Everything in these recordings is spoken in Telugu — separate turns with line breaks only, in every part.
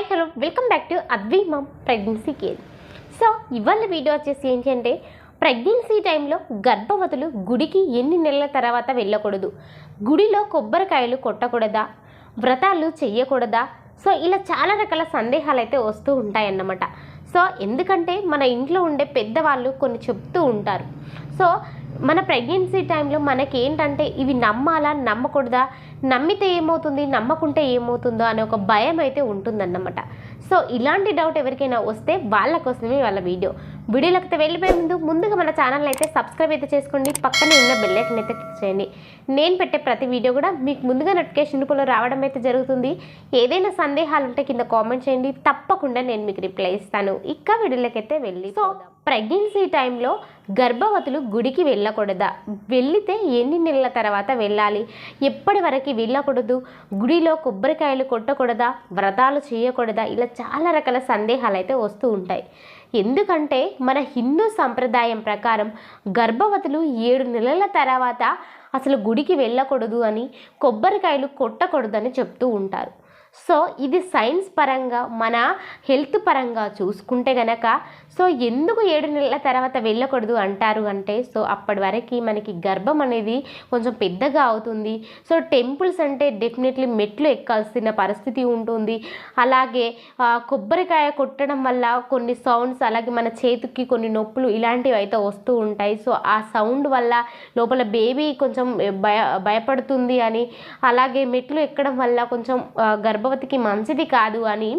Welcome back to Advi mom pregnancy care so ఇవాళ వీడియో వచ్చేసి ఏంటంటే ప్రెగ్నెన్సీ టైంలో గర్భవతులు గుడికి ఎన్ని నెలల తర్వాత వెళ్ళకూడదు? గుడిలో కొబ్బరికాయలు కొట్టకూడదా? వ్రతాలు చెయ్యకూడదా? సో ఇలా చాలా రకాల సందేహాలు అయితే వస్తూ ఉంటాయన్నమాట. సో ఎందుకంటే మన ఇంట్లో ఉండే పెద్దవాళ్ళు కొన్ని చెప్తూ ఉంటారు. సో మన ప్రెగ్నెన్సీ టైంలో మనకేంటంటే ఇవి నమ్మాలా నమ్మకూడదా? నమ్మితే ఏమవుతుంది నమ్మకుంటే ఏమవుతుందో అనే ఒక భయం అయితే ఉంటుందన్నమాట. సో ఇలాంటి డౌట్ ఎవరికైనా వస్తే వాళ్ళ కోసమే వాళ్ళ వీడియో వీడియోలోకి అయితే వెళ్ళిపోయే ముందు ముందుగా మన ఛానల్ అయితే సబ్స్క్రైబ్ అయితే చేసుకోండి. పక్కనే ఉన్న బెల్ ఐకన్ అయితే క్లిక్ చేయండి. నేను పెట్టే ప్రతి వీడియో కూడా మీకు ముందుగా నోటిఫికేషన్ రూపంలో రావడం అయితే జరుగుతుంది. ఏదైనా సందేహాలు ఉంటే కింద కామెంట్ చేయండి. తప్పకుండా నేను మీకు రిప్లై ఇస్తాను. ఇక వీడియోలోకి అయితే వెళ్ళి సో ప్రెగ్నెన్సీ టైంలో గర్భవతులు గుడికి వెళ్ళకూడదా? వెళ్ళితే ఎన్ని నెలల తర్వాత వెళ్ళాలి? ఎప్పటి వరకు వెళ్ళకూడదు? గుడిలో కొబ్బరికాయలు కొట్టకూడదా? వ్రతాలు చేయకూడదా? ఇలా చాలా రకాల సందేహాలు అయితే వస్తూ ఉంటాయి. ఎందుకంటే మన హిందూ సంప్రదాయం ప్రకారం గర్భవతులు ఏడు నెలల తర్వాత అసలు గుడికి వెళ్ళకూడదు అని కొబ్బరికాయలు కొట్టకూడదు అని చెప్తూ ఉంటారు. సో ఇది సైన్స్ పరంగా మన హెల్త్ పరంగా చూసుకుంటే గనక సో ఎందుకు ఏడు నెలల తర్వాత వెళ్ళకూడదు అంటారు అంటే సో అప్పటి వరకు మనకి గర్భం అనేది కొంచెం పెద్దగా అవుతుంది. సో టెంపుల్స్ అంటే డెఫినెట్లీ మెట్లు ఎక్కాల్సిన పరిస్థితి ఉంటుంది. అలాగే కొబ్బరికాయ కొట్టడం వల్ల కొన్ని సౌండ్స్ అలాగే మన చేతికి కొన్ని నొప్పులు ఇలాంటివి అయితే వస్తూ ఉంటాయి. సో ఆ సౌండ్ వల్ల లోపల బేబీ కొంచెం భయ భయపడుతుంది అని అలాగే మెట్లు ఎక్కడం వల్ల కొంచెం గర్భ గర్భవతికి మంచిది కాదు అని.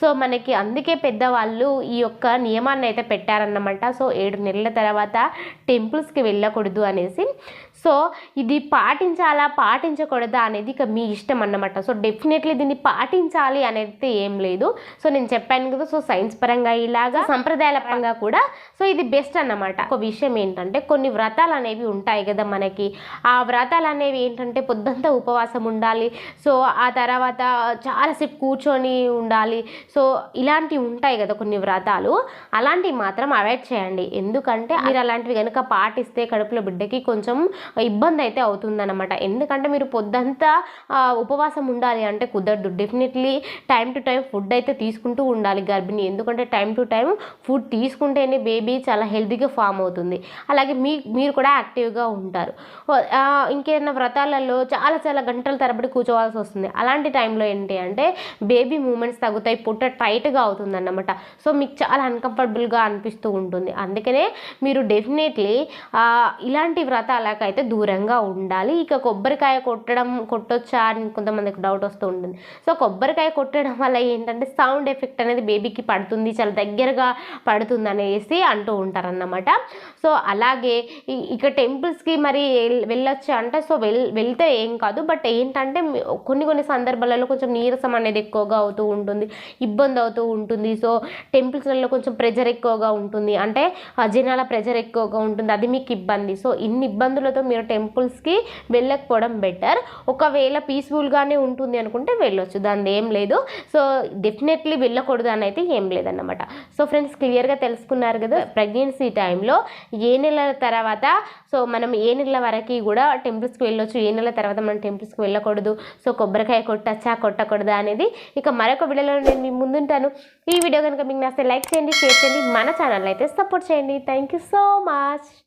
సో మనకి అందుకే పెద్దవాళ్ళు ఈ యొక్క నియమాన్ని అయితే పెట్టారన్నమాట. సో ఏడు నెలల తర్వాత టెంపుల్స్కి వెళ్ళకూడదు అనేసి. సో ఇది పాటించాలా పాటించకూడదా అనేది ఇక మీ ఇష్టం అన్నమాట. సో డెఫినెట్లీ దీన్ని పాటించాలి అనేది ఏం లేదు. సో నేను చెప్పాను కదా సో సైన్స్ పరంగా ఇలాగా సంప్రదాయాల పరంగా కూడా. సో ఇది బెస్ట్ అన్నమాట. ఒక విషయం ఏంటంటే కొన్ని వ్రతాలు అనేవి ఉంటాయి కదా మనకి. ఆ వ్రతాలు అనేవి ఏంటంటే పొద్దంతా ఉపవాసం ఉండాలి. సో ఆ తర్వాత చాలాసేపు కూర్చొని ఉండాలి. సో ఇలాంటివి ఉంటాయి కదా కొన్ని వ్రతాలు. అలాంటివి మాత్రం అవాయిడ్ చేయండి. ఎందుకంటే మీరు అలాంటివి కనుక పాటిస్తే కడుపులో బిడ్డకి కొంచెం ఇబ్బంది అయితే అవుతుందన్నమాట. ఎందుకంటే మీరు పొద్దంతా ఉపవాసం ఉండాలి అంటే కుదరదు. Definitely time to time food అయితే తీసుకుంటూ ఉండాలి గర్భిణి. ఎందుకంటే టైం టు టైం ఫుడ్ తీసుకుంటేనే బేబీ చాలా హెల్తీగా ఫామ్ అవుతుంది. అలాగే మీ మీరు కూడా యాక్టివ్గా ఉంటారు. ఇంకేదైనా వ్రతాలలో చాలా చాలా గంటల తరబడి కూర్చోవాల్సి వస్తుంది. అలాంటి టైంలో ఏంటి అంటే బేబీ మూమెంట్స్ తగ్గుతాయి పుట్ట టైట్గా అవుతుంది అన్నమాట సో మీకు చాలా అన్కంఫర్టబుల్గా అనిపిస్తూ ఉంటుంది. అందుకనే మీరు డెఫినెట్లీ ఇలాంటి వ్రతాలకైతే దూరంగా ఉండాలి. ఇక కొబ్బరికాయ కొట్టడం కొట్టొచ్చా అని కొంతమందికి డౌట్ వస్తూ ఉంటుంది. సో కొబ్బరికాయ కొట్టడం వల్ల ఏంటంటే సౌండ్ ఎఫెక్ట్ అనేది బేబీకి పడుతుంది చాలా దగ్గరగా పడుతుంది అనేసి అంటూ ఉంటారన్నమాట. సో అలాగే ఇక టెంపుల్స్కి మరి వెళ్ళొచ్చు అంటే సో వెల్ వెళ్తే ఏం కాదు. బట్ ఏంటంటే కొన్ని కొన్ని సందర్భాలలో కొంచెం నీరసం అనేది ఎక్కువగా అవుతూ ఉంటుంది ఇబ్బంది అవుతూ ఉంటుంది. సో టెంపుల్స్లలో కొంచెం ప్రెజర్ ఎక్కువగా ఉంటుంది. అంటే జనాల ప్రెజర్ ఎక్కువగా ఉంటుంది. అది మీకు ఇబ్బంది. సో ఇన్ని ఇబ్బందులతో మీరు టెంపుల్స్కి వెళ్ళకపోవడం బెటర్. ఒకవేళ పీస్ఫుల్గానే ఉంటుంది అనుకుంటే వెళ్ళొచ్చు. దాని ఏం లేదు. సో డెఫినెట్లీ వెళ్ళకూడదు అని అయితే ఏం లేదన్నమాట. సో ఫ్రెండ్స్ క్లియర్గా తెలుసుకున్నారు కదా ప్రెగ్నెన్సీ టైంలో ఏ నెలల తర్వాత సో మనం ఏ నెలల వరకు కూడా టెంపుల్స్కి వెళ్ళొచ్చు. ఏ నెలల తర్వాత మనం టెంపుల్స్కి వెళ్ళకూడదు. సో కొబ్బరికాయ కొట్టచ్చా కొట్టకూడదు అనేది ఇక మరొక వీడియోలో నేను మీ ముందుంటాను. ఈ వీడియో కనుక మీకు నచ్చితే లైక్ చేయండి షేర్ చేయండి. మన ఛానల్ అయితే సపోర్ట్ చేయండి. Thank you so much